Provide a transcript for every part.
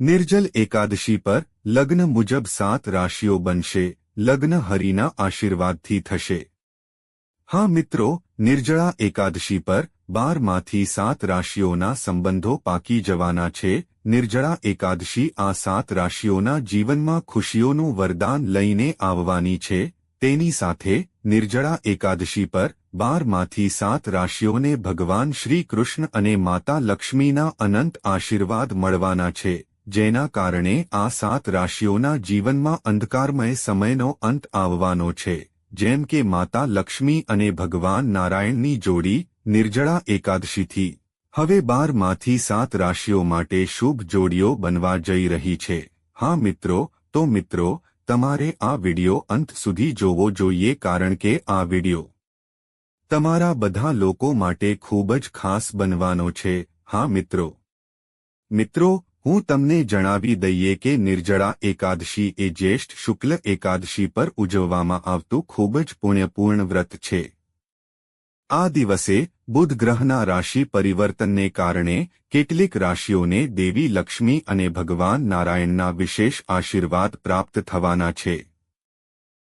નિર્જલ એકાદશી પર લગ્ન મુજબ સાત રાશિઓ બનશે, લગ્ન હરિના આશીર્વાદથી થશે. હા મિત્રો, નિર્જળા એકાદશી પર બારમાંથી સાત રાશિઓના સંબંધો પાકી જવાના છે. નિર્જળા એકાદશી આ સાત રાશિઓના જીવનમાં ખુશીઓનું વરદાન લઈને આવવાની છે. તેની સાથે નિર્જળા એકાદશી પર બારમાંથી સાત રાશિઓને ભગવાન શ્રી કૃષ્ણ અને માતા લક્ષ્મીના અનંત આશીર્વાદ મળવાના છે. જેના કારણે આ સાત રાશિઓના જીવનમાં અંધકારમય સમયનો અંત આવવાનો છે. જેમ કે માતા લક્ષ્મી અને ભગવાન નારાયણની જોડી, નિર્જળા એકાદશીથી. હવે બારમાંથી સાત રાશિઓ માટે શુભ જોડીઓ બનવા જઈ રહી છે. હા મિત્રો, તો મિત્રો, તમારે આ વિડિયો અંત સુધી જોવો જોઈએ કારણ કે આ વિડિયો તમારા બધા લોકો માટે ખૂબ જ ખાસ બનવાનો છે. હા મિત્રો. મિત્રો હું તમને જણાવી દઈએ કે નિર્જળા એકાદશી એ જ્યેષ્ઠ શુક્લ એકાદશી પર ઉજવવામાં આવતું ખૂબ જ પુણ્યપૂર્ણ વ્રત છે. આ દિવસે બુધ ગ્રહના રાશિ પરિવર્તનને કારણે કેટલીક રાશિઓને દેવી લક્ષ્મી અને ભગવાન નારાયણના વિશેષ આશીર્વાદ પ્રાપ્ત થવાના છે.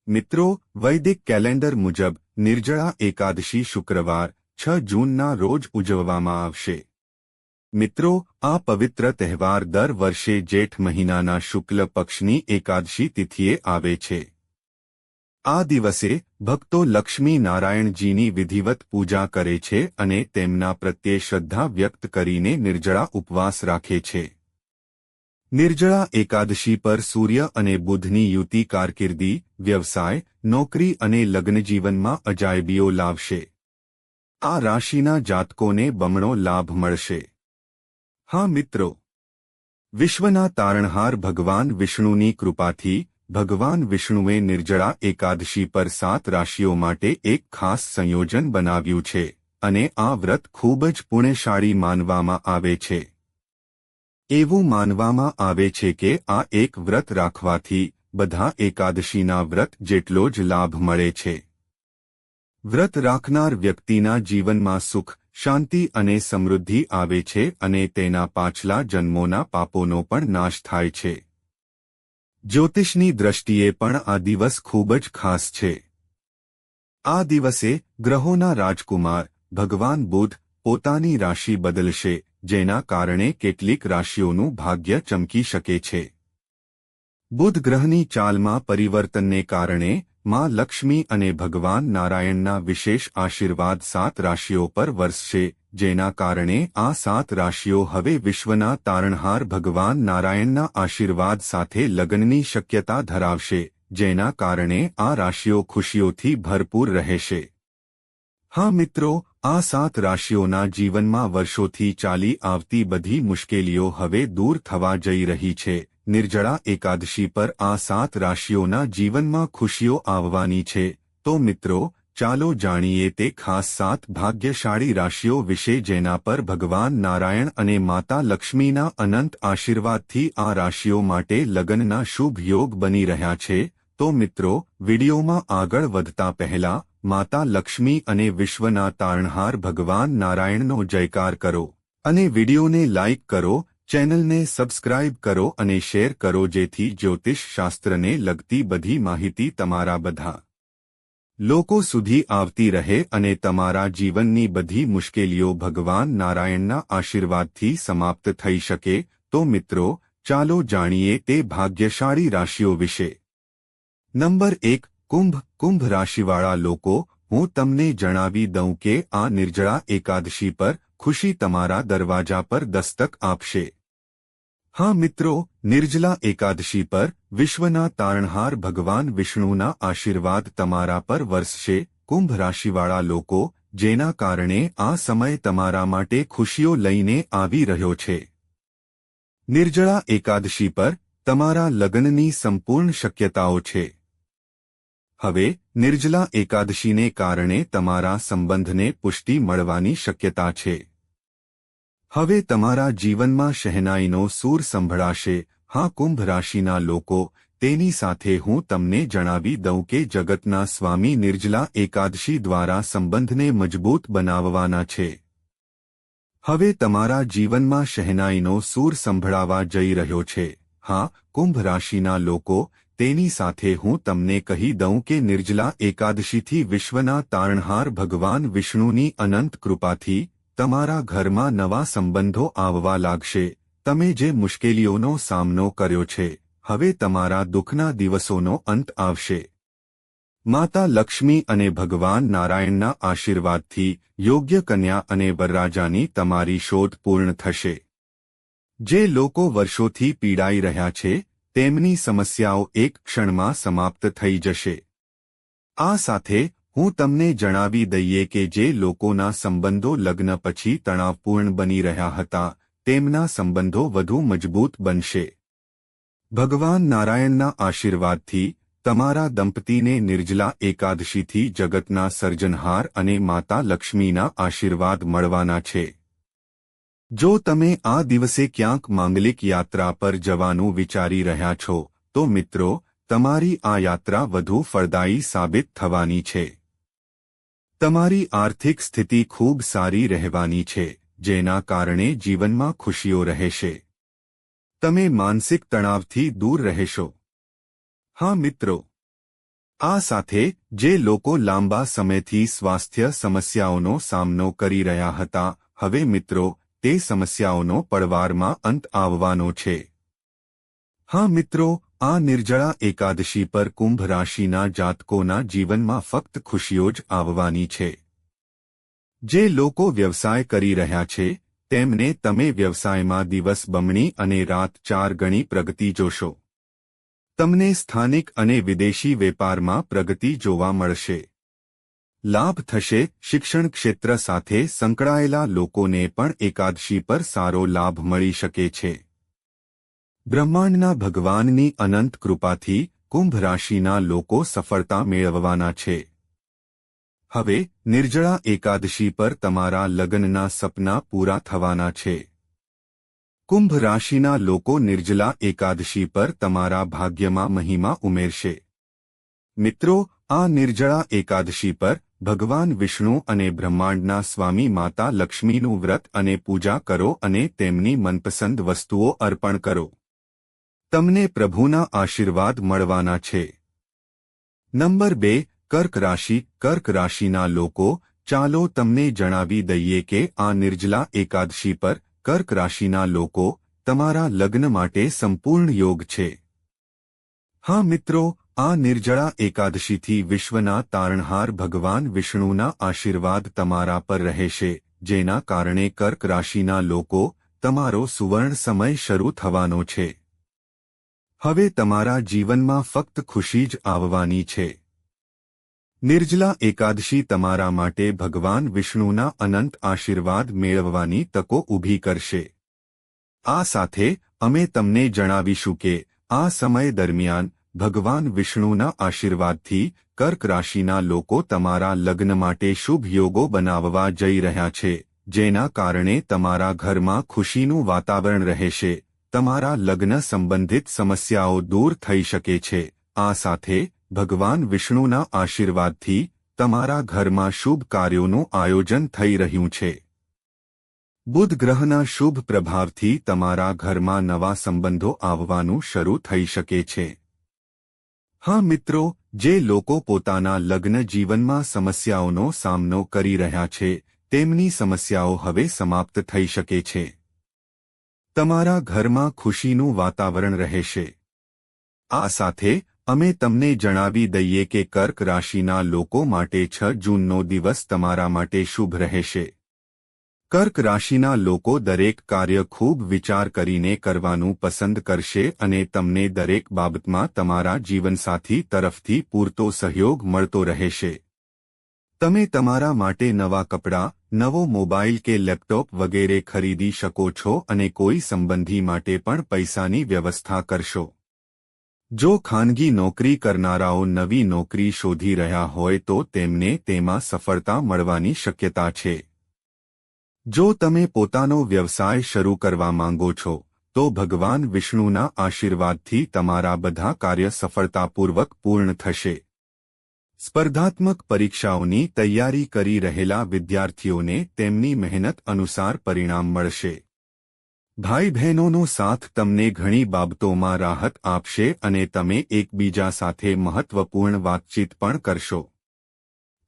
મિત્રો, વૈદિક કેલેન્ડર મુજબ નિર્જળા એકાદશી શુક્રવાર છ જૂનના રોજ ઉજવવામાં આવશે. મિત્રો, આ પવિત્ર તહેવાર દર વર્ષે જેઠ મહિનાના શુક્લ પક્ષની એકાદશી તિથિએ આવે છે. આ દિવસે ભક્તો લક્ષ્મી નારાયણજીની વિધિવત પૂજા કરે છે અને તેમના પ્રત્યે શ્રદ્ધા વ્યક્ત કરીને નિર્જળા ઉપવાસ રાખે છે. નિર્જળા એકાદશી પર સૂર્ય અને બુધની યુતિ કારકિર્દી, વ્યવસાય, નોકરી અને લગ્નજીવનમાં અજાયબીઓ લાવશે. આ રાશિના જાતકોને બમણો લાભ મળશે. હા મિત્રો. વિશ્વના તારણહાર ભગવાન વિષ્ણુની કૃપાથી ભગવાન વિષ્ણુએ નિર્જળા એકાદશી પર સાત રાશિઓ માટે એક ખાસ સંયોજન બનાવ્યું છે અને આ વ્રત ખૂબ જ પુણ્યશાળી માનવામાં આવે છે. એવું માનવામાં આવે છે કે આ એક વ્રત રાખવાથી બધા એકાદશીના વ્રત જેટલો જ લાભ મળે છે. વ્રત રાખનાર વ્યક્તિના જીવનમાં સુખ શાંતિ અને સમૃદ્ધિ આવે છે અને તેના પાછલા જન્મોના પાપોનો પણ નાશ થાય છે. જ્યોતિષની દ્રષ્ટિએ પણ આ દિવસ ખૂબ જ ખાસ છે. આ દિવસે ગ્રહોના રાજકુમાર, ભગવાન બુધ, પોતાની રાશિ બદલશે, જેના કારણે કેટલીક રાશિઓનું ભાગ્ય ચમકી શકે છે. બુધ ગ્રહની ચાલમાં પરિવર્તનને કારણે માં લક્ષ્મી અને ભગવાન નારાયણના વિશેષ આશીર્વાદ સાત રાશિઓ પર વરસશે, જેના કારણે આ સાત રાશિઓ હવે વિશ્વના તારણહાર ભગવાન નારાયણના આશીર્વાદ સાથે લગ્નની શક્યતા ધરાવશે, જેના કારણે આ રાશિઓ ખુશીઓથી ભરપૂર રહેશે. હા મિત્રો, આ સાત રાશિઓના જીવનમાં વર્ષોથી ચાલી આવતી બધી મુશ્કેલીઓ હવે દૂર થવા જઈ રહી છે. નિર્જળા એકાદશી પર આ સાત રાશિઓના જીવનમાં ખુશીઓ આવવાની છે. તો મિત્રો, ચાલો જાણીએ તે ખાસ સાત ભાગ્યશાળી રાશિઓ વિશે જેના પર ભગવાન નારાયણ અને માતા લક્ષ્મીના અનંત આશીર્વાદથી આ રાશિઓ માટે લગ્નના શુભ યોગ બની રહ્યા છે. તો મિત્રો, વિડીયોમાં આગળ વધતા પહેલા, માતા લક્ષ્મી અને વિશ્વના તારણહાર ભગવાન નારાયણનો જયકાર કરો. અને વિડીયોને લાઇક કરો ચેનલને સબસ્ક્રાઇબ કરો અને શેર કરો જેથી જ્યોતિષ શાસ્ત્રને લગતી બધી માહિતી તમારા બધા લોકો સુધી આવતી રહે અને તમારા જીવનની બધી મુશ્કેલીઓ ભગવાન નારાયણના આશીર્વાદથી સમાપ્ત થઈ શકે તો મિત્રો ચાલો જાણીએ તે ભાગ્યશાળી રાશિઓ વિશે નંબર એક કુંભ કુંભ રાશિવાળા લોકો હું તમને જણાવી દઉં કે આ નિર્જળા એકાદશી પર ખુશી તમારા દરવાજા પર દસ્તક આપશે હા મિત્રો, નિર્જલા એકાદશી પર વિશ્વના તારણહાર ભગવાન વિષ્ણુના આશીર્વાદ તમારા પર વરસશે. કુંભ રાશિવાળા લોકો, જેના કારણે આ સમય તમારા માટે ખુશીઓ લઈને આવી રહ્યો છે. નિર્જળા એકાદશી પર તમારા લગ્નની સંપૂર્ણ શક્યતાઓ છે. હવે, નિર્જલા એકાદશીને કારણે તમારા સંબંધને પુષ્ટિ મળવાની શક્યતા છે. હવે તમારા જીવનમાં શહેનાઈનો સૂર સંભળાશે, હા કુંભ રાશિના લોકો, તેની સાથે હું તમને જણાવી દઉં કે જગતના સ્વામી નિર્જલા એકાદશી દ્વારા સંબંધને મજબૂત બનાવવાના છે. હવે તમારા જીવનમાં શહેનાઈનો સૂર સંભળાવા જઈ રહ્યો છે, હા કુંભ રાશિના લોકો, તેની સાથે હું તમને કહી દઉં કે નિર્જલા એકાદશીથી વિશ્વના તારણહાર ભગવાન વિષ્ણુની અનંત કૃપાથી તમારા ઘરમાં નવા સંબંધો આવવા લાગશે. તમે જે મુશ્કેલીઓનો સામનો કર્યો છે, હવે તમારા દુઃખના દિવસોનો અંત આવશે. માતા લક્ષ્મી અને ભગવાન નારાયણના આશીર્વાદથી યોગ્ય કન્યા અને વરરાજાની તમારી શોધ પૂર્ણ થશે. જે લોકો વર્ષોથી પીડાઈ રહ્યા છે, તેમની સમસ્યાઓ એક ક્ષણમાં સમાપ્ત થઈ જશે. આ સાથે હું તમને જણાવી દઈએ કે જે લોકોના સંબંધો લગ્ન પછી તણાવપૂર્ણ બની રહ્યા હતા, તેમના સંબંધો વધુ મજબૂત બનશે. ભગવાન નારાયણના આશીર્વાદથી, તમારા દંપતીને નિર્જલા એકાદશીથી જગતના સર્જનહાર અને માતા લક્ષ્મીના આશીર્વાદ મળવાના છે. જો તમે આ દિવસે ક્યાંક માંગલિક યાત્રા પર જવાનું વિચારી રહ્યા છો, તો મિત્રો, તમારી આ યાત્રા વધુ ફળદાયી સાબિત થવાની છે. તમારી આર્થિક સ્થિતિ ખૂબ સારી રહેવાની છે, જેના કારણે જીવનમાં ખુશીઓ રહેશે. તમે માનસિક તણાવથી દૂર રહેશો. હા મિત્રો. આ સાથે, જે લોકો લાંબા સમયથી સ્વાસ્થ્ય સમસ્યાઓનો સામનો કરી રહ્યા હતા, હવે મિત્રો, તે સમસ્યાઓનો પડવારમાં અંત આવવાનો છે. હા મિત્રો આ નિર્જળા એકાદશી પર કુંભ રાશિના જાતકોના જીવનમાં ફક્ત ખુશીઓ જ આવવાની છે. જે લોકો વ્યવસાય કરી રહ્યા છે, તેમને તમે વ્યવસાયમાં દિવસ બમણી અને રાત ચાર ગણી પ્રગતિ જોશો. તમને સ્થાનિક અને વિદેશી વેપારમાં પ્રગતિ જોવા મળશે. લાભ થશે, શિક્ષણ ક્ષેત્ર સાથે સંકળાયેલા લોકોને પણ એકાદશી પર સારો લાભ મળી શકે છે. બ્રહ્માંડના ભગવાનની અનંત કૃપાથી કુંભ રાશિના લોકો સફળતા મેળવવાના છે. હવે નિર્જળા એકાદશી પર તમારા લગ્નના સપના પૂરા થવાના છે. કુંભ રાશિના લોકો નિર્જલા એકાદશી પર તમારા ભાગ્યમાં મહિમા ઉમેરશે. મિત્રો, આ નિર્જળા એકાદશી પર ભગવાન વિષ્ણુ અને બ્રહ્માંડના સ્વામી માતા લક્ષ્મીનું વ્રત અને પૂજા કરો અને તેમની મનપસંદ વસ્તુઓ અર્પણ કરો. તમને પ્રભુના આશીર્વાદ મળવાના છે. નંબર બે, કર્ક રાશિ. કર્ક રાશિના લોકો, ચાલો તમને જણાવી દઈએ કે આ નિર્જલા એકાદશી પર કર્ક રાશિના લોકો તમારા લગ્ન માટે સંપૂર્ણ યોગ છે. હા મિત્રો, આ નિર્જળા એકાદશીથી વિશ્વના તારણહાર ભગવાન વિષ્ણુના આશીર્વાદ તમારા પર રહેશે, જેના કારણે કર્ક રાશિના લોકો તમારો સુવર્ણ સમય શરૂ થવાનો છે. હવે તમારા જીવનમાં ફક્ત ખુશી જ આવવાની છે. નિર્જલા એકાદશી તમારા માટે ભગવાન વિષ્ણુના અનંત આશીર્વાદ મેળવવાની તકો ઊભી કરશે. આ સાથે અમે તમને જણાવીશું કે આ સમય દરમિયાન ભગવાન વિષ્ણુના આશીર્વાદથી કર્ક રાશિના લોકો તમારા લગ્ન માટે શુભ યોગો બનાવવા જઈ રહ્યા છે, જેના કારણે તમારા ઘરમાં ખુશીનું વાતાવરણ રહેશે. તમારા લગ્ન સંબંધિત સમસ્યાઓ દૂર થઈ શકે છે. આ સાથે, ભગવાન વિષ્ણુના આશીર્વાદથી, તમારા ઘરમાં શુભ કાર્યોનું આયોજન થઈ રહ્યું છે. બુધ ગ્રહના શુભ પ્રભાવથી તમારા ઘરમાં નવા સંબંધો આવવાનું શરૂ થઈ શકે છે. હા મિત્રો, જે લોકો પોતાના લગ્ન જીવનમાં સમસ્યાઓનો સામનો કરી રહ્યા છે, તેમની સમસ્યાઓ હવે સમાપ્ત થઈ શકે છે. તમારા ઘરમાં ખુશીનું વાતાવરણ રહેશે. આ સાથે, અમે તમને જણાવી દઈએ કે કર્ક રાશિના લોકો માટે છ જૂનનો દિવસ તમારા માટે શુભ રહેશે. કર્ક રાશિના લોકો દરેક કાર્ય ખૂબ વિચાર કરીને કરવાનું પસંદ કરશે અને તમને દરેક બાબતમાં તમારા જીવનસાથી તરફથી પૂરતો સહયોગ મળતો રહેશે. તમે તમારા માટે નવા કપડાં નવો મોબાઈલ કે લેપટોપ વગેરે ખરીદી શકો છો અને કોઈ સંબંધી માટે પણ પૈસાની વ્યવસ્થા કરશો. જો ખાનગી નોકરી કરનારાઓ નવી નોકરી શોધી રહ્યા હોય તો તેમને તેમાં સફળતા મળવાની શક્યતા છે. જો તમે પોતાનો વ્યવસાય શરૂ કરવા માંગો છો, તો ભગવાન વિષ્ણુના આશીર્વાદથી તમારા બધા કાર્ય સફળતાપૂર્વક પૂર્ણ થશે. સ્પર્ધાત્મક પરીક્ષાઓની તૈયારી કરી રહેલા વિદ્યાર્થીઓને તેમની મહેનત અનુસાર પરિણામ મળશે. ભાઈ બહેનોનો સાથ તમને ઘણી બાબતોમાં રાહત આપશે અને તમે એકબીજા સાથે મહત્વપૂર્ણ વાતચીત પણ કરશો.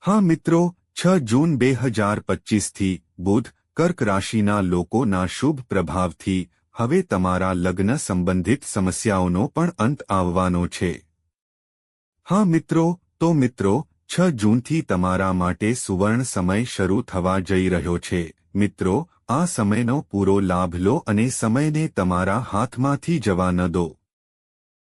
હા મિત્રો, છ જૂન બે હજાર પચીસથી બુધ કર્ક રાશિના લોકોના શુભ પ્રભાવથી હવે તમારા લગ્ન સંબંધિત સમસ્યાઓનો પણ અંત આવવાનો છે. હા મિત્રો તો મિત્રો, છ જૂનથી તમારા માટે સુવર્ણ સમય શરૂ થવા જઈ રહ્યો છે. મિત્રો, આ સમયનો પૂરો લાભ લો અને સમયને તમારા હાથમાંથી જવા ન દો.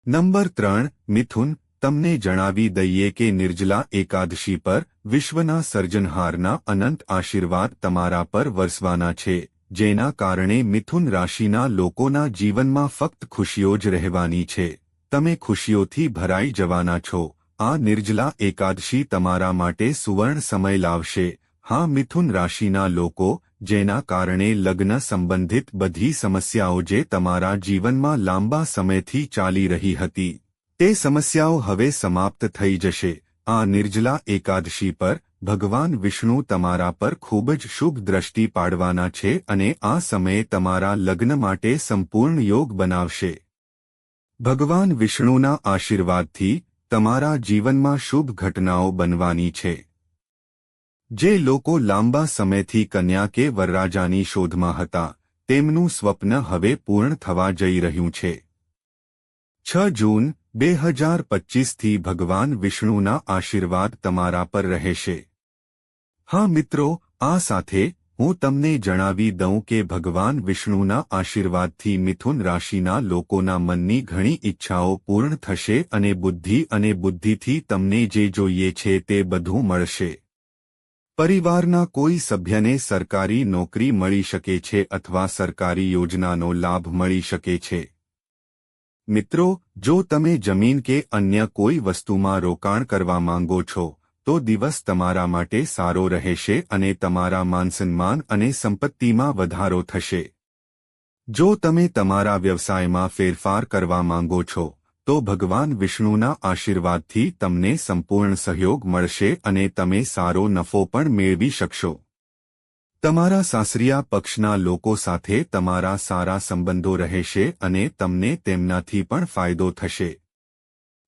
નંબર ત્રણ, મિથુન, તમને જણાવી દઈએ કે નિર્જલા એકાદશી પર વિશ્વના સર્જનહારના અનંત આશીર્વાદ તમારા પર વરસવાના છે, જેના કારણે મિથુન રાશિના લોકોના જીવનમાં ફક્ત ખુશીઓ જ રહેવાની છે. તમે ખુશીઓથી ભરાઈ જવાના છો. આ નિર્જલા એકાદશી તમારા માટે સુવર્ણ સમય લાવશે. હા, મિથુન રાશિના લોકો, જેના કારણે લગ્ન સંબંધિત બધી સમસ્યાઓ જે તમારા જીવનમાં લાંબા સમયથી ચાલી રહી હતી, તે સમસ્યાઓ હવે સમાપ્ત થઈ જશે. આ નિર્જલા એકાદશી પર ભગવાન વિષ્ણુ તમારા પર ખૂબ જ શુભ દ્રષ્ટિ પાડવાના છે અને આ સમયે તમારા લગ્ન માટે સંપૂર્ણ યોગ બનાવશે. ભગવાન વિષ્ણુના આશીર્વાદથી તમારા જીવનમાં શુભ ઘટનાઓ બનવાની છે. જે લોકો લાંબા સમયથી કન્યા કે વરરાજાની શોધમાં હતા, તેમનું સ્વપ્ન હવે પૂર્ણ થવા જઈ રહ્યું છે. છ જૂન, બે હજાર પચ્ચીસથી ભગવાન વિષ્ણુના આશીર્વાદ તમારા પર રહેશે. હા મિત્રો, આ સાથે હું તમને જણાવી દઉં કે ભગવાન વિષ્ણુના આશીર્વાદથી મિથુન રાશિના લોકોના મનની ઘણી ઈચ્છાઓ પૂર્ણ થશે અને બુદ્ધિ અને બુદ્ધિથી તમને જે જોઈએ છે તે બધું મળશે. પરિવારના કોઈ સભ્યને સરકારી નોકરી મળી શકે છે અથવા સરકારી યોજનાનો લાભ મળી શકે છે. મિત્રો, જો તમે જમીન કે અન્ય કોઈ વસ્તુમાં રોકાણ કરવા માંગો છો તો દિવસ તમારા માટે સારો રહેશે અને તમારા માનસન્માન અને સંપત્તિમાં વધારો થશે. જો તમે તમારા વ્યવસાયમાં ફેરફાર કરવા માંગો છો, તો ભગવાન વિષ્ણુના આશીર્વાદથી તમને સંપૂર્ણ સહયોગ મળશે અને તમે સારો નફો પણ મેળવી શકશો. તમારા સાસરિયા પક્ષના લોકો સાથે તમારા સારા સંબંધો રહેશે અને તમને તેમનાથી પણ ફાયદો થશે.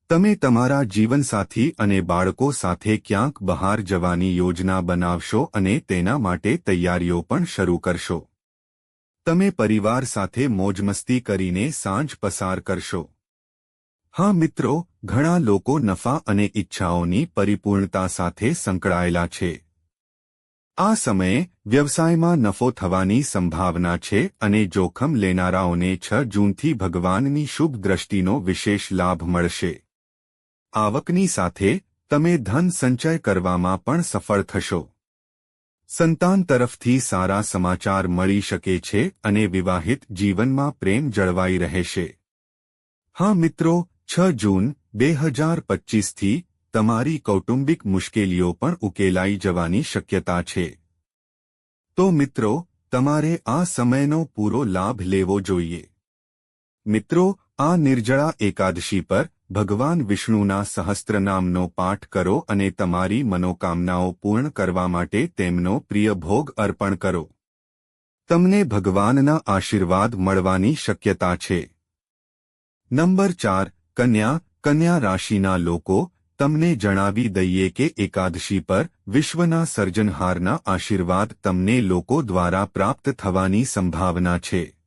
તમે તમારા જીવનસાથી અને બાળકો સાથે ક્યાંક બહાર જવાની યોજના બનાવશો અને તેના માટે તૈયારીઓ પણ શરૂ કરશો. તમે પરિવાર સાથે મોજમસ્તી કરીને સાંજ પસાર કરશો. હા મિત્રો, ઘણા લોકો નફા અને ઈચ્છાઓની પરિપૂર્ણતા સાથે સંકળાયેલા છે. આ સમયે વ્યવસાયમાં નફો થવાની સંભાવના છે અને જોખમ લેનારાઓને છ જૂનથી ભગવાનની શુભ દ્રષ્ટિનો વિશેષ લાભ મળશે. આવકની સાથે તમે ધન સંચય કરવામાં પણ સફળ થશો. સંતાન તરફથી સારા સમાચાર મળી શકે છે અને વિવાહિત જીવનમાં પ્રેમ જળવાઈ રહેશે. હા મિત્રો, છ જૂન, બે હજાર પચ્ચીસથી તમારી કૌટુંબિક મુશ્કેલીઓ પણ ઉકેલાઈ જવાની શક્યતા છે. તો મિત્રો, તમારે આ સમયનો પૂરો લાભ લેવો જોઈએ. મિત્રો, આ નિર્જળા એકાદશી પર ભગવાન વિષ્ણુના સહસ્ત્રનામનો પાઠ કરો અને તમારી મનોકામનાઓ પૂર્ણ કરવા માટે તેમનો પ્રિય ભોગ અર્પણ કરો. તમને ભગવાનના આશીર્વાદ મળવાની શક્યતા છે. નંબર ચાર, કન્યા કન્યા રાશિના લોકો, તમને જણાવી દઈએ કે એકાદશી પર વિશ્વના સર્જનહારના આશીર્વાદ તમને લોકો દ્વારા પ્રાપ્ત થવાની સંભાવના છે.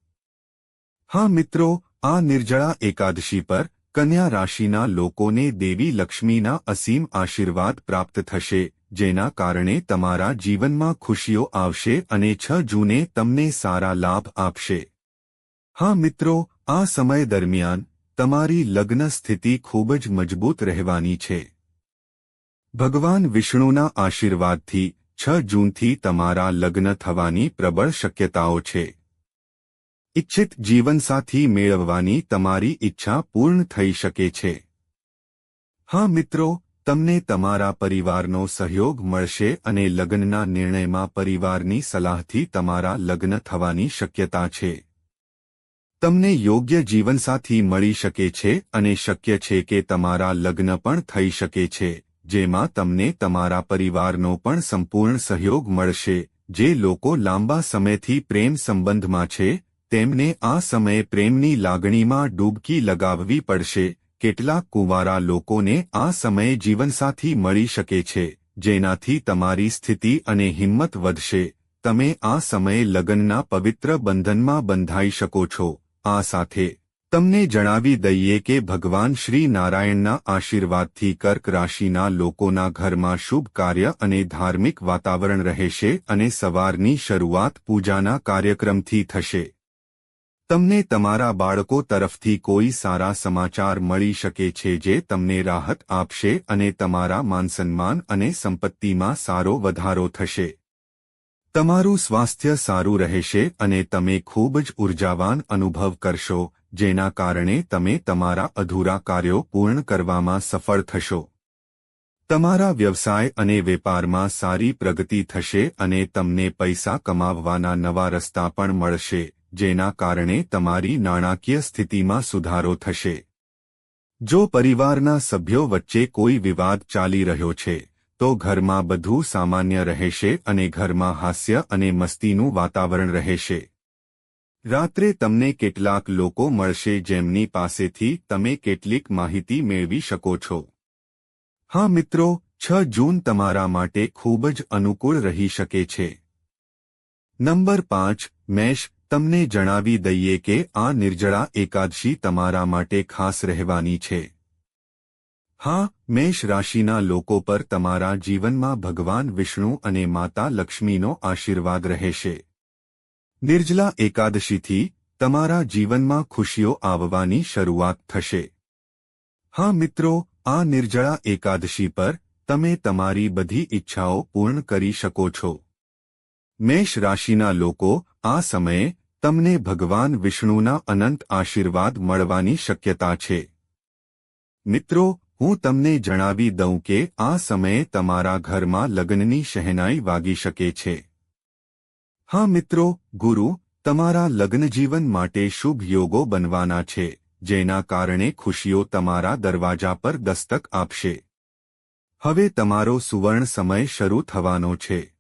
હા મિત્રો, આ નિર્જળા એકાદશી પર કન્યા રાશિના લોકોને દેવી લક્ષ્મીના અસીમ આશીર્વાદ પ્રાપ્ત થશે, જેના કારણે તમારા જીવનમાં ખુશીઓ આવશે અને છ જૂને તમને સારા લાભ આપશે. હા મિત્રો, આ સમય દરમિયાન તમારી લગ્ન સ્થિતિ ખૂબ જ મજબૂત રહેવાની છે. ભગવાન વિષ્ણુના આશીર્વાદથી છ જૂનથી તમારા લગ્ન થવાની પ્રબળ શક્યતાઓ છે. ઇચ્છિત જીવનસાથી મેળવવાની તમારી ઈચ્છા પૂર્ણ થઈ શકે છે. હા મિત્રો, તમને તમારા પરિવારનો સહયોગ મળશે અને લગ્નના નિર્ણયમાં પરિવારની સલાહથી તમારા લગ્ન થવાની શક્યતા છે. તમને યોગ્ય જીવનસાથી મળી શકે છે અને શક્ય છે કે તમારા લગ્ન પણ થઈ શકે છે, જેમાં તમને તમારા પરિવારનો પણ સંપૂર્ણ સહયોગ મળશે, જે લોકો લાંબા સમયથી પ્રેમ સંબંધમાં છે તેમને આ સમયે પ્રેમની લાગણીમાં ડૂબકી લગાવવી પડશે. કેટલાક કુંવારા લોકોને આ સમયે જીવનસાથી મળી શકે છે, જેનાથી તમારી સ્થિતિ અને હિંમત વધશે. તમે આ સમયે લગ્નના પવિત્ર બંધનમાં બંધાઈ શકો છો. આ સાથે તમને જણાવી દઈએ કે ભગવાન શ્રી નારાયણના આશીર્વાદથી કર્ક રાશિના લોકોના ઘરમાં શુભ કાર્ય અને ધાર્મિક વાતાવરણ રહેશે અને સવારની શરૂઆત પૂજાના કાર્યક્રમથી થશે. તમને તમારા બાળકો તરફથી કોઈ સારા સમાચાર મળી શકે છે જે તમને રાહત આપશે અને તમારા માનસન્માન અને સંપત્તિમાં સારો વધારો થશે. તમારું સ્વાસ્થ્ય સારું રહેશે અને તમે ખૂબ જ ઉર્જાવાન અનુભવ કરશો, જેના કારણે તમે તમારા અધૂરા કાર્યો પૂર્ણ કરવામાં સફળ થશો. તમારા વ્યવસાય અને વેપારમાં સારી પ્રગતિ થશે અને તમને પૈસા કમાવવાના નવા રસ્તા પણ મળશે. જેના કારણે તમારી નાણાકીય સ્થિતિમાં સુધારો થશે. જો પરિવારના સભ્યો વચ્ચે કોઈ વિવાદ ચાલી રહ્યો છે, તો ઘરમાં બધું સામાન્ય રહેશે અને ઘરમાં હાસ્ય અને મસ્તીનું વાતાવરણ રહેશે. રાત્રે તમને કેટલાક લોકો મળશે જેમની પાસેથી તમે કેટલીક માહિતી મેળવી શકો છો. હા મિત્રો, છ જૂન તમારા માટે ખૂબ જ અનુકૂળ રહી શકે છે. નંબર પાંચ, મેષ તમને જણાવી દઈએ કે આ નિર્જળા એકાદશી તમારા માટે ખાસ રહેવાની છે. હા, મેષ રાશિના લોકો પર તમારા જીવનમાં ભગવાન વિષ્ણુ અને માતા લક્ષ્મીનો આશીર્વાદ રહેશે. નિર્જલા એકાદશીથી તમારા જીવનમાં ખુશીઓ આવવાની શરૂઆત થશે. હા મિત્રો, આ નિર્જળા એકાદશી પર તમે તમારી બધી ઈચ્છાઓ પૂર્ણ કરી શકો છો. મેષ રાશિના લોકો આ સમયે તમને ભગવાન વિષ્ણુના અનંત આશીર્વાદ મળવાની શક્યતા છે. મિત્રો, હું તમને જણાવી દઉં કે આ સમયે તમારા ઘરમાં લગ્નની શહેનાઈ વાગી શકે છે. હા મિત્રો, ગુરુ, તમારા લગ્નજીવન માટે શુભ યોગો બનવાના છે, જેના કારણે ખુશીઓ તમારા દરવાજા પર દસ્તક આપશે. હવે તમારો સુવર્ણ સમય શરૂ થવાનો છે.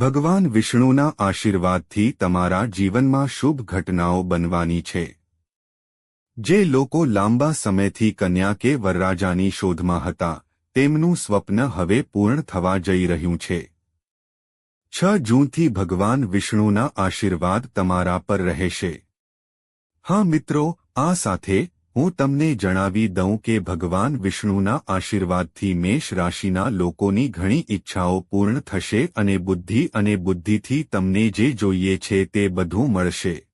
ભગવાન વિષ્ણુના આશીર્વાદથી તમારા જીવનમાં શુભ ઘટનાઓ બનવાની છે. જે લોકો લાંબા સમયથી કન્યા કે વરરાજાની શોધમાં હતા, તેમનું સ્વપ્ન હવે પૂર્ણ થવા જઈ રહ્યું છે. છ જૂનથી ભગવાન વિષ્ણુના આશીર્વાદ તમારા પર રહેશે. હા મિત્રો, આ સાથે હું તમને જણાવી દઉં કે ભગવાન વિષ્ણુના આશીર્વાદથી મેષ રાશિના લોકોની ઘણી ઈચ્છાઓ પૂર્ણ થશે અને બુદ્ધિ અને બુદ્ધિથી તમને જે જોઈએ છે તે બધું મળશે.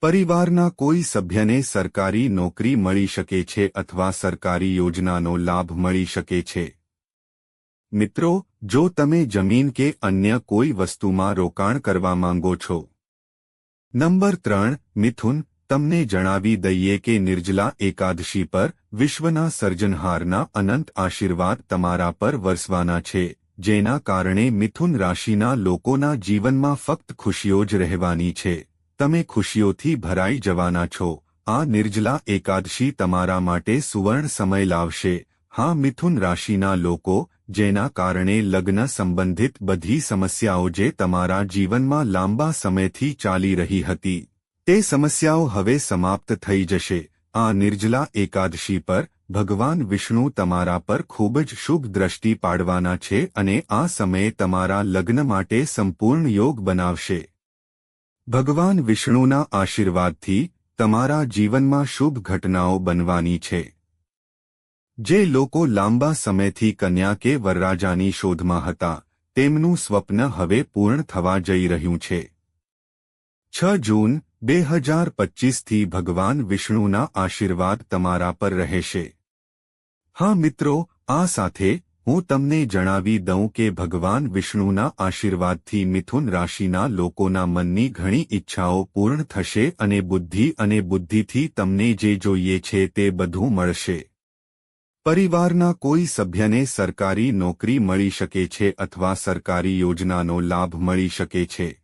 પરિવારના કોઈ સભ્યને સરકારી નોકરી મળી શકે છે અથવા સરકારી યોજનાનો લાભ મળી શકે છે. મિત્રો, જો તમે જમીન કે અન્ય કોઈ વસ્તુમાં રોકાણ કરવા માંગો છો. નંબર ત્રણ, મિથુન તમને જણાવી દઈએ કે નિર્જલા એકાદશી પર વિશ્વના સર્જનહારના અનંત આશીર્વાદ તમારા પર વરસવાના છે, જેના કારણે મિથુન રાશિના લોકોના જીવનમાં ફક્ત ખુશીઓ જ રહેવાની છે. તમે ખુશીઓથી ભરાઈ જવાના છો. આ નિર્જલા એકાદશી તમારા માટે સુવર્ણ સમય લાવશે. હા, મિથુન રાશિના લોકો, જેના કારણે લગ્ન સંબંધિત બધી સમસ્યાઓ જે તમારા જીવનમાં લાંબા સમયથી ચાલી રહી હતી તે સમસ્યાઓ હવે સમાપ્ત થઈ જશે. આ નિર્જલા એકાદશી પર ભગવાન વિષ્ણુ તમારા પર ખૂબ જ શુભ દ્રષ્ટિ પાડવાના છે અને આ સમયે તમારા લગ્ન માટે સંપૂર્ણ યોગ બનાવશે. ભગવાન વિષ્ણુના આશીર્વાદથી તમારા જીવનમાં શુભ ઘટનાઓ બનવાની છે. જે લોકો લાંબા સમયથી કન્યા કે વરરાજાની શોધમાં હતા, તેમનું સ્વપ્ન હવે પૂર્ણ થવા જઈ રહ્યું છે. છ જૂન બે હજાર પચ્ચીસથી ભગવાન વિષ્ણુના આશીર્વાદ તમારા પર રહેશે. હા મિત્રો, આ સાથે હું તમને જણાવી દઉં કે ભગવાન વિષ્ણુના આશીર્વાદથી મિથુન રાશિના લોકોના મનની ઘણી ઈચ્છાઓ પૂર્ણ થશે અને બુદ્ધિ અને બુદ્ધિથી તમને જે જોઈએ છે તે બધું મળશે. પરિવારના કોઈ સભ્યને સરકારી નોકરી મળી શકે છે અથવા સરકારી યોજનાનો લાભ મળી શકે છે.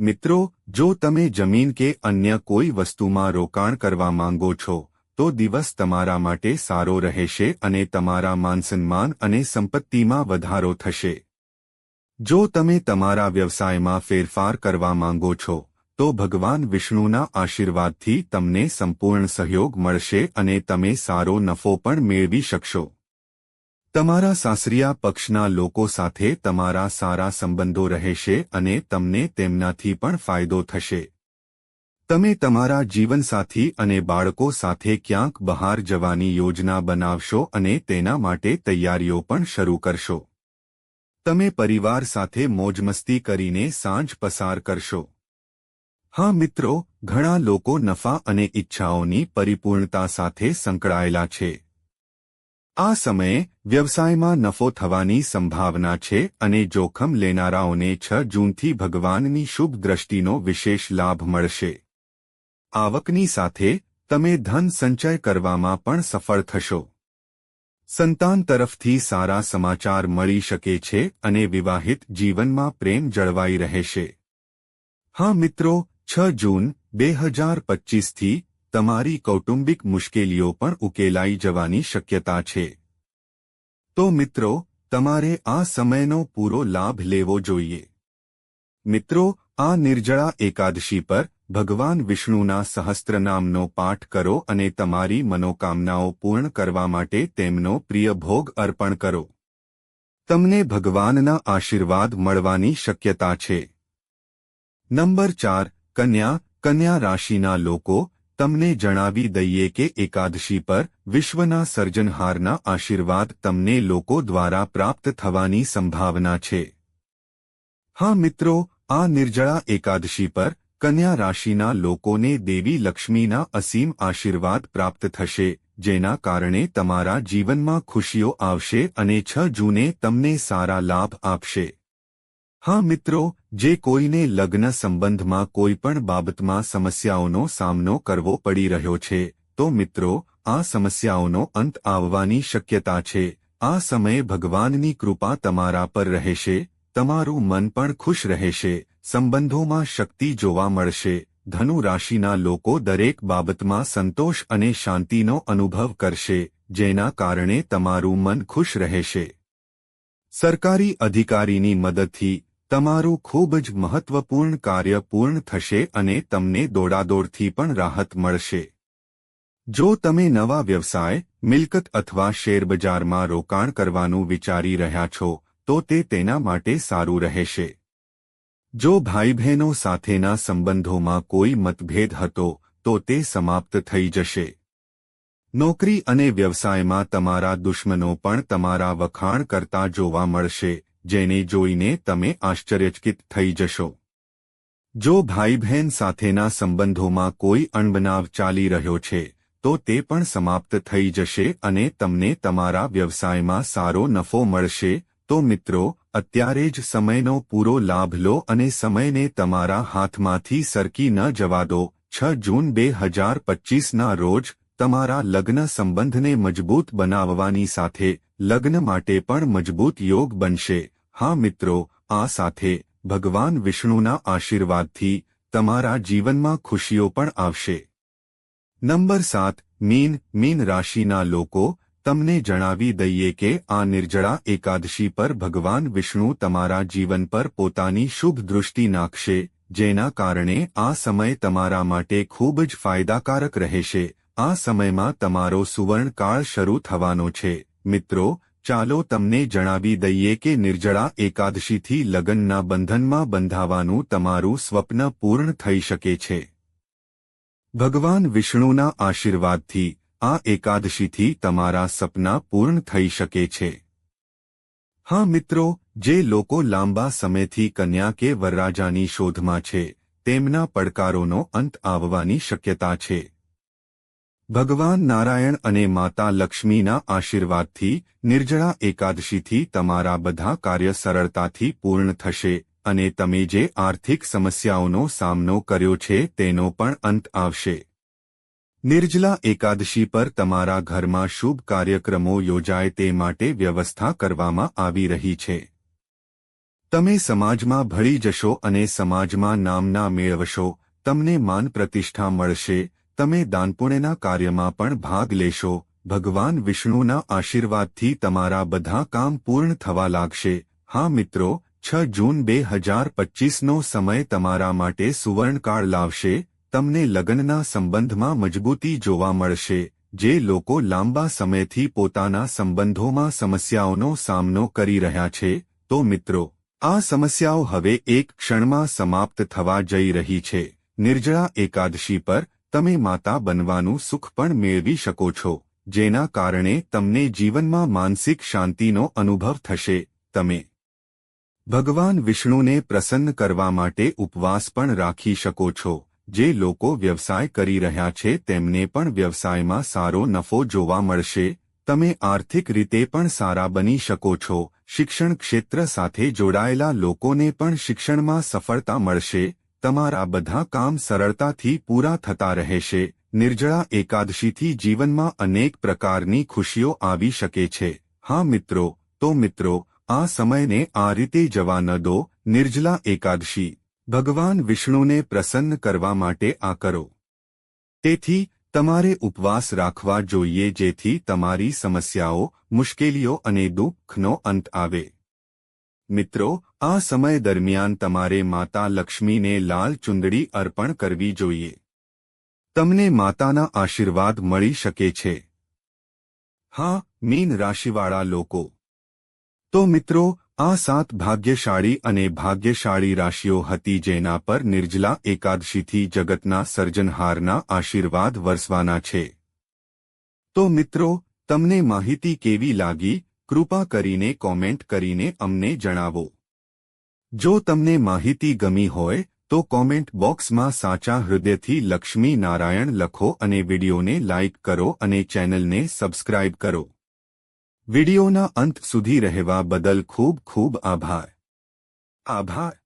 મિત્રો, જો તમે જમીન કે અન્ય કોઈ વસ્તુમાં રોકાણ કરવા માંગો છો, તો દિવસ તમારા માટે સારો રહેશે અને તમારા માનસન્માન અને સંપત્તિમાં વધારો થશે. જો તમે તમારા વ્યવસાયમાં ફેરફાર કરવા માંગો છો, તો ભગવાન વિષ્ણુના આશીર્વાદથી તમને સંપૂર્ણ સહયોગ મળશે અને તમે સારો નફો પણ મેળવી શકશો. તમારા સાસરિયા પક્ષના લોકો સાથે તમારા સારા સંબંધો રહેશે અને તમને તેમનાથી પણ ફાયદો થશે. તમે તમારા જીવનસાથી અને બાળકો સાથે ક્યાંક બહાર જવાની યોજના બનાવશો અને તેના માટે તૈયારીઓ પણ શરૂ કરશો. તમે પરિવાર સાથે મોજમસ્તી કરીને સાંજ પસાર કરશો. હા મિત્રો, ઘણા લોકો નફા અને ઈચ્છાઓની પરિપૂર્ણતા સાથે સંકળાયેલા છે. આ સમયે વ્યવસાયમાં નફો થવાની સંભાવના છે અને જોખમ લેનારાઓને છ જૂનથી ભગવાનની શુભ દ્રષ્ટિનો વિશેષ લાભ મળશે. આવકની સાથે તમે ધન સંચય કરવામાં પણ સફળ થશો. સંતાન તરફથી સારા સમાચાર મળી શકે છે અને વિવાહિત જીવનમાં પ્રેમ જળવાઈ રહેશે. હા મિત્રો, છ જૂન, બે હજાર પચ્ચીસથી તમારી કૌટુંબિક મુશ્કેલીઓ પણ ઉકેલાઈ જવાની શક્યતા છે. તો મિત્રો, તમારે આ સમયનો પૂરો લાભ લેવો જોઈએ. મિત્રો, આ નિર્જળા એકાદશી પર ભગવાન વિષ્ણુના સહસ્ત્રનામનો પાઠ કરો અને તમારી મનોકામનાઓ પૂર્ણ કરવા માટે તેમનો પ્રિય ભોગ અર્પણ કરો. તમને ભગવાનના આશીર્વાદ મળવાની શક્યતા છે. નંબર ચાર, કન્યા કન્યા રાશિના લોકો તમને જણાવી દઈએ કે એકાદશી પર વિશ્વના સર્જનહારના આશીર્વાદ તમને લોકો દ્વારા પ્રાપ્ત થવાની સંભાવના છે. હા મિત્રો, આ નિર્જળા એકાદશી પર કન્યા રાશિના લોકોને દેવી લક્ષ્મીના અસીમ આશીર્વાદ પ્રાપ્ત થશે, જેના કારણે તમારા જીવનમાં ખુશીઓ આવશે અને છ જૂને તમને સારા લાભ આપશે. હા મિત્રો, જે કોઈને લગ્ન સંબંધમાં કોઈ પણ બાબતમાં સમસ્યાઓનો સામનો કરવો પડી રહ્યો છે, તો મિત્રો, આ સમસ્યાઓનો અંત આવવાની શક્યતા છે. આ સમયે ભગવાનની કૃપા તમારા પર રહેશે, તમારું મન પણ ખુશ રહેશે, સંબંધોમાં શક્તિ જોવા મળશે ધનુ રાશિના લોકો દરેક બાબતમાં સંતોષ અને શાંતિનો અનુભવ કરશે, જેના કારણે તમારું મન ખુશ રહેશે. સરકારી અધિકારીની મદદથી તમારું ખૂબ જ મહત્વપૂર્ણ કાર્ય પૂર્ણ થશે અને તમને દોડાદોડથી પણ રાહત મળશે. જો તમે નવા વ્યવસાય, મિલકત અથવા શેરબજારમાં રોકાણ કરવાનું વિચારી રહ્યા છો, તો તે તેના માટે સારું રહેશે. જો ભાઈ બહેનો સાથેના સંબંધોમાં કોઈ મતભેદ હતો, તો તે સમાપ્ત થઈ જશે. નોકરી અને વ્યવસાયમાં તમારા દુશ્મનો પણ તમારા વખાણ કરતા જોવા મળશે. જેને જોઈને તમે આશ્ચર્યચકિત થઈ જશો. જો ભાઈ બહેન સાથેના સંબંધોમાં કોઈ અણબનાવ ચાલી રહ્યો છે, તો તે પણ સમાપ્ત થઈ જશે અને તમને તમારા વ્યવસાયમાં સારો નફો મળશે. તો મિત્રો, અત્યારે જ સમયનો પૂરો લાભ લો અને સમયને તમારા હાથમાંથી સરકી ન જવા દો. છ જૂન બે હજાર પચ્ચીસના રોજ, તમારા લગ્ન સંબંધને મજબૂત બનાવવાની સાથે, લગ્ન માટે પણ મજબૂત યોગ બનશે. હા મિત્રો, આ સાથે ભગવાન વિષ્ણુના આશીર્વાદથી તમારા જીવનમાં ખુશીઓ પણ આવશે. નંબર સાત, મીન મીન રાશિના લોકો, તમને જણાવી દઈએ કે આ નિર્જળા એકાદશી પર ભગવાન વિષ્ણુ તમારા જીવન પર પોતાની શુભ દૃષ્ટિ નાખશે, જેના કારણે આ સમય તમારા માટે ખૂબ જ ફાયદાકારક રહેશે. આ સમયમાં તમારો સુવર્ણકાળ શરૂ થવાનો છે. મિત્રો ચાલો તમને જણાવી દઈએ કે નિર્જળા એકાદશીથી લગ્નના બંધનમાં બંધાવાનું તમારું સ્વપ્ન પૂર્ણ થઈ શકે છે. ભગવાન વિષ્ણુના આશીર્વાદથી આ એકાદશીથી તમારા સપના પૂર્ણ થઈ શકે છે. હા મિત્રો, જે લોકો લાંબા સમયથી કન્યા કે વરરાજાની શોધમાં છે, તેમના પડકારોનો અંત આવવાની શક્યતા છે. ભગવાન નારાયણ અને માતા લક્ષ્મીના આશીર્વાદથી, નિર્જળા એકાદશીથી તમારા બધા કાર્ય સરળતાથી પૂર્ણ થશે અને તમે જે આર્થિક સમસ્યાઓનો સામનો કર્યો છે તેનો પણ અંત આવશે. નિર્જલા એકાદશી પર તમારા ઘરમાં શુભ કાર્યક્રમો યોજાય તે માટે વ્યવસ્થા કરવામાં આવી રહી છે. તમે સમાજમાં ભળી જશો અને સમાજમાં નામના મેળવશો, તમને માન પ્રતિષ્ઠા મળશે તમે દાનપુણ્યના કાર્યમાં પણ ભાગ લેશો. ભગવાન વિષ્ણુના આશીર્વાદથી તમારા બધા કામ પૂર્ણ થવા લાગશે. હા મિત્રો, છ જૂન બે હજાર પચીસનો સમય તમારા માટે સુવર્ણકાળ લાવશે. તમને લગ્નના સંબંધમાં મજબૂતી જોવા મળશે. જે લોકો લાંબા સમયથી પોતાના સંબંધોમાં સમસ્યાઓનો સામનો કરી રહ્યા છે. તો મિત્રો, આ સમસ્યાઓ હવે એક ક્ષણમાં સમાપ્ત થવા જઈ રહી છે. નિર્જળા એકાદશી પર તમે માતા બનવાનું સુખ પણ મેળવી શકો છો, જેના કારણે તમને જીવનમાં માનસિક શાંતિનો અનુભવ થશે. તમે ભગવાન વિષ્ણુને પ્રસન્ન કરવા માટે ઉપવાસ પણ રાખી શકો છો. જે લોકો વ્યવસાય કરી રહ્યા છે, તેમને પણ વ્યવસાયમાં સારો નફો જોવા મળશે. તમે આર્થિક રીતે પણ સારા બની શકો છો. શિક્ષણ ક્ષેત્ર સાથે જોડાયેલા લોકોને પણ શિક્ષણમાં સફળતા મળશે. તમારા બધા કામ સરળતાથી પૂરા થતા રહેશે, નિર્જળા એકાદશીથી જીવનમાં અનેક પ્રકારની ખુશીઓ આવી શકે છે. હા મિત્રો, તો મિત્રો, આ સમયને આ રીતે જવા ન દો નિર્જલા એકાદશી. ભગવાન વિષ્ણુને પ્રસન્ન કરવા માટે આ કરો. તેથી, તમારે ઉપવાસ રાખવા જોઈએ જેથી તમારી સમસ્યાઓ, મુશ્કેલીઓ અને દુઃખનો અંત આવે. મિત્રો, આ સમય દરમિયાન તમારે માતા લક્ષ્મીને લાલ ચુંદડી અર્પણ કરવી જોઈએ. તમને માતાના આશીર્વાદ મળી શકે છે. હા, મીન રાશિવાળા લોકો. તો મિત્રો, આ સાત ભાગ્યશાળી અને ભાગ્યશાળી રાશિઓ હતી જેના પર નિર્જલા એકાદશીથી જગતના સર્જનહારના આશીર્વાદ વરસવાના છે. તો મિત્રો, તમને માહિતી કેવી લાગી? કૃપા કરીને કોમેન્ટ કરીને અમને જણાવો. જો તમને માહિતી ગમી હોય, તો કોમેન્ટ બોક્સમાં સાચા હૃદયથી લક્ષ્મી નારાયણ લખો અને વિડીયોને લાઇક કરો અને ચેનલને સબસ્ક્રાઇબ કરો. વિડિયોના અંત સુધી રહેવા બદલ ખૂબ ખૂબ આભાર. આભાર.